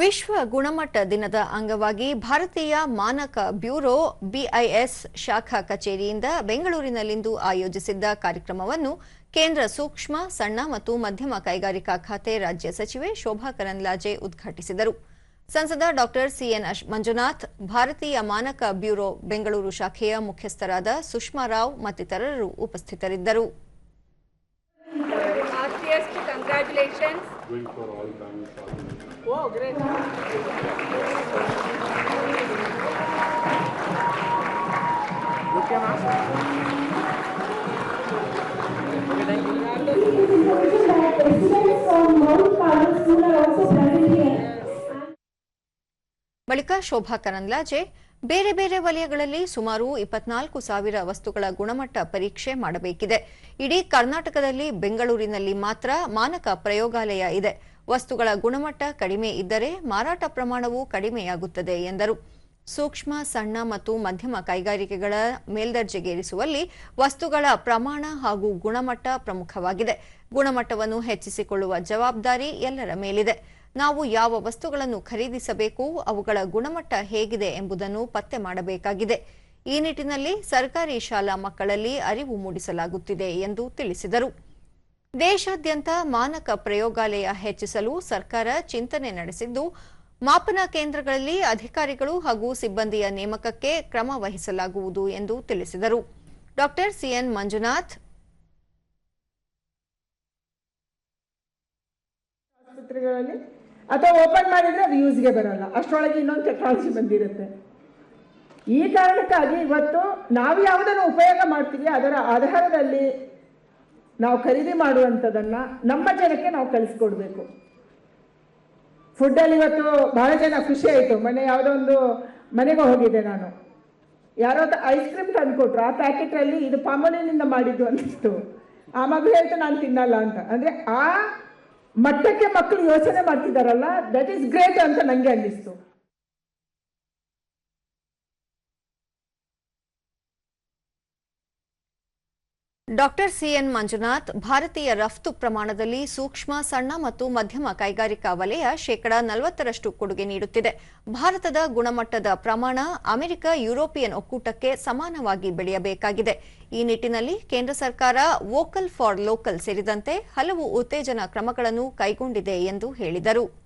ವಿಶ್ವ ಗುಣಮಟ್ಟ ದಿನದ ಅಂಗವಾಗಿ ಭಾರತೀಯ ಮಾನಕ ಬ್ಯೂರೋ ಬಿಐಎಸ್ ಶಾಖಾ ಕಚೇರಿಯಿಂದ ಬೆಂಗಳೂರಿನಲ್ಲಿಂದು ಆಯೋಜಿಸಿದ್ದ ಕಾರ್ಯಕ್ರಮವನ್ನು ಕೇಂದ್ರ ಸೂಕ್ಷ್ಮ, ಸಣ್ಣ ಮತ್ತು ಮಧ್ಯಮ ಕೈಗಾರಿಕಾ ಖಾತೆ ರಾಜ್ಯ ಸಚಿವೆ ಶೋಭಾ ಕರಂದ್ಲಾಜೆ ಉದ್ಘಾಟಿಸಿದರು. ಸಂಸದ ಡಾ ಸಿಎನ್ ಮಂಜುನಾಥ್, ಭಾರತೀಯ ಮಾನಕ ಬ್ಯೂರೋ ಬೆಂಗಳೂರು ಶಾಖೆಯ ಮುಖ್ಯಸ್ಥರಾದ ಸುಷ್ಮಾ ರಾವ್ ಮತ್ತಿತರರು ಉಪಸ್ಥಿತರಿದ್ದರು. congratulations. doing for all banks. Oh, great. Students from Mount Carmel School are also present here. ಬಳಿಕ ಶೋಭಾ ಕರಂದ್ಲಾಜೆ ಬೇರೆ ಬೇರೆ ವಲಯಗಳಲ್ಲಿ ಸುಮಾರು ಇಪ್ಪತ್ನಾಲ್ಕು ಸಾವಿರ ವಸ್ತುಗಳ ಗುಣಮಟ್ಟ ಪರೀಕ್ಷೆ ಮಾಡಬೇಕಿದೆ. ಇಡೀ ಕರ್ನಾಟಕದಲ್ಲಿ ಬೆಂಗಳೂರಿನಲ್ಲಿ ಮಾತ್ರ ಮಾನಕ ಪ್ರಯೋಗಾಲಯ ಇದೆ. ವಸ್ತುಗಳ ಗುಣಮಟ್ಟ ಕಡಿಮೆ ಇದ್ದರೆ ಮಾರಾಟ ಪ್ರಮಾಣವೂ ಕಡಿಮೆಯಾಗುತ್ತದೆ ಎಂದರು. ಸೂಕ್ಷ್ಮ, ಸಣ್ಣ ಮತ್ತು ಮಧ್ಯಮ ಕೈಗಾರಿಕೆಗಳ ಮೇಲ್ದರ್ಜೆಗೇರಿಸುವಲ್ಲಿ ವಸ್ತುಗಳ ಪ್ರಮಾಣ ಹಾಗೂ ಗುಣಮಟ್ಟ ಪ್ರಮುಖವಾಗಿದೆ. ಗುಣಮಟ್ಟವನ್ನು ಹೆಚ್ಚಿಸಿಕೊಳ್ಳುವ ಜವಾಬ್ದಾರಿ ಎಲ್ಲರ ಮೇಲಿದೆ. ನಾವು ಯಾವ ವಸ್ತುಗಳನ್ನು ಖರೀದಿಸಬೇಕು, ಅವುಗಳ ಗುಣಮಟ್ಟ ಹೇಗಿದೆ ಎಂಬುದನ್ನು ಪತ್ತೆ ಮಾಡಬೇಕಾಗಿದೆ. ಈ ನಿಟ್ಟಿನಲ್ಲಿ ಸರ್ಕಾರಿ ಶಾಲಾ ಮಕ್ಕಳಲ್ಲಿ ಅರಿವು ಮೂಡಿಸಲಾಗುತ್ತಿದೆ ಎಂದು ತಿಳಿಸಿದರು. ದೇಶಾದ್ಯಂತ ಮಾನಕ ಪ್ರಯೋಗಾಲಯ ಹೆಚ್ಚಿಸಲು ಸರ್ಕಾರ ಚಿಂತನೆ ನಡೆಸಿದ್ದು, ಮಾಪನ ಕೇಂದ್ರಗಳಲ್ಲಿ ಅಧಿಕಾರಿಗಳು ಹಾಗೂ ಸಿಬ್ಬಂದಿಯ ನೇಮಕಕ್ಕೆ ಕ್ರಮ ವಹಿಸಲಾಗುವುದು ಎಂದು ತಿಳಿಸಿದರು. Doctor CN Manjunath. ಆಸ್ಪತ್ರೆಗಳಲ್ಲಿ ಅಥವಾ ಓಪನ್ ಮಾಡಿದ್ರೆ ಅದು ಯೂಸ್ಗೆ ಬರಲ್ಲ. ಅಷ್ಟರೊಳಗೆ ಇನ್ನೊಂದು ಟೆಕ್ನಾಲಜಿ ಬಂದಿರುತ್ತೆ. ಈ ಕಾರಣಕ್ಕಾಗಿ ಇವತ್ತು ನಾವು ಯಾವುದನ್ನು ಉಪಯೋಗ ಮಾಡ್ತೀವಿ, ಅದರ ಆಧಾರದಲ್ಲಿ ನಾವು ಖರೀದಿ ಮಾಡುವಂಥದ್ದನ್ನು ನಮ್ಮ ಜನಕ್ಕೆ ನಾವು ಕಲಿಸ್ಕೊಡ್ಬೇಕು. ಫುಡ್ಡಲ್ಲಿ ಇವತ್ತು ಬಹಳ ಜನ ಖುಷಿ ಆಯಿತು. ಮೊನ್ನೆ ಯಾವುದೋ ಒಂದು ಮನೆಗೆ ಹೋಗಿದ್ದೆ ನಾನು. ಯಾರೋ ಐಸ್ ಕ್ರೀಮ್ ತಂದುಕೊಟ್ರು. ಆ ಪ್ಯಾಕೆಟಲ್ಲಿ ಇದು ಪಾಮೋಲಿನಿಂದ ಮಾಡಿದ್ದು ಅಂತಿತ್ತು. ಆ ಮಗು ಹೇಳ್ತು, ನಾನು ತಿನ್ನಲ್ಲ ಅಂತ. ಅಂದರೆ ಆ ಮಟ್ಟಕ್ಕೆ ಮಕ್ಕಳು ಯೋಚನೆ ಮಾಡ್ತಿದ್ದಾರಲ್ಲ ದಟ್ ಈಸ್ ಗ್ರೇಟ್ ಅಂತ ನನಗೆ ಅನ್ನಿಸ್ತು. ಡಾಕ್ಟರ್ ಸಿಎನ್ ಮಂಜುನಾಥ್ ಭಾರತೀಯ ರಫ್ತು ಪ್ರಮಾಣದಲ್ಲಿ ಸೂಕ್ಷ್ಮ, ಸಣ್ಣ ಮತ್ತು ಮಧ್ಯಮ ಕೈಗಾರಿಕಾ ವಲಯ ಶೇಕಡಾ ನಲವತ್ತರಷ್ಟು ಕೊಡುಗೆ ನೀಡುತ್ತಿದೆ. ಭಾರತದ ಗುಣಮಟ್ಟದ ಪ್ರಮಾಣ ಅಮೆರಿಕ, ಯುರೋಪಿಯನ್ ಒಕ್ಕೂಟಕ್ಕೆ ಸಮಾನವಾಗಿ ಬೆಳೆಯಬೇಕಾಗಿದೆ. ಈ ನಿಟ್ಟಿನಲ್ಲಿ ಕೇಂದ್ರ ಸರ್ಕಾರ ವೋಕಲ್ ಫಾರ್ ಲೋಕಲ್ ಸೇರಿದಂತೆ ಹಲವು ಉತ್ತೇಜನ ಕ್ರಮಗಳನ್ನು ಕೈಗೊಂಡಿದೆ ಎಂದು ಹೇಳಿದರು.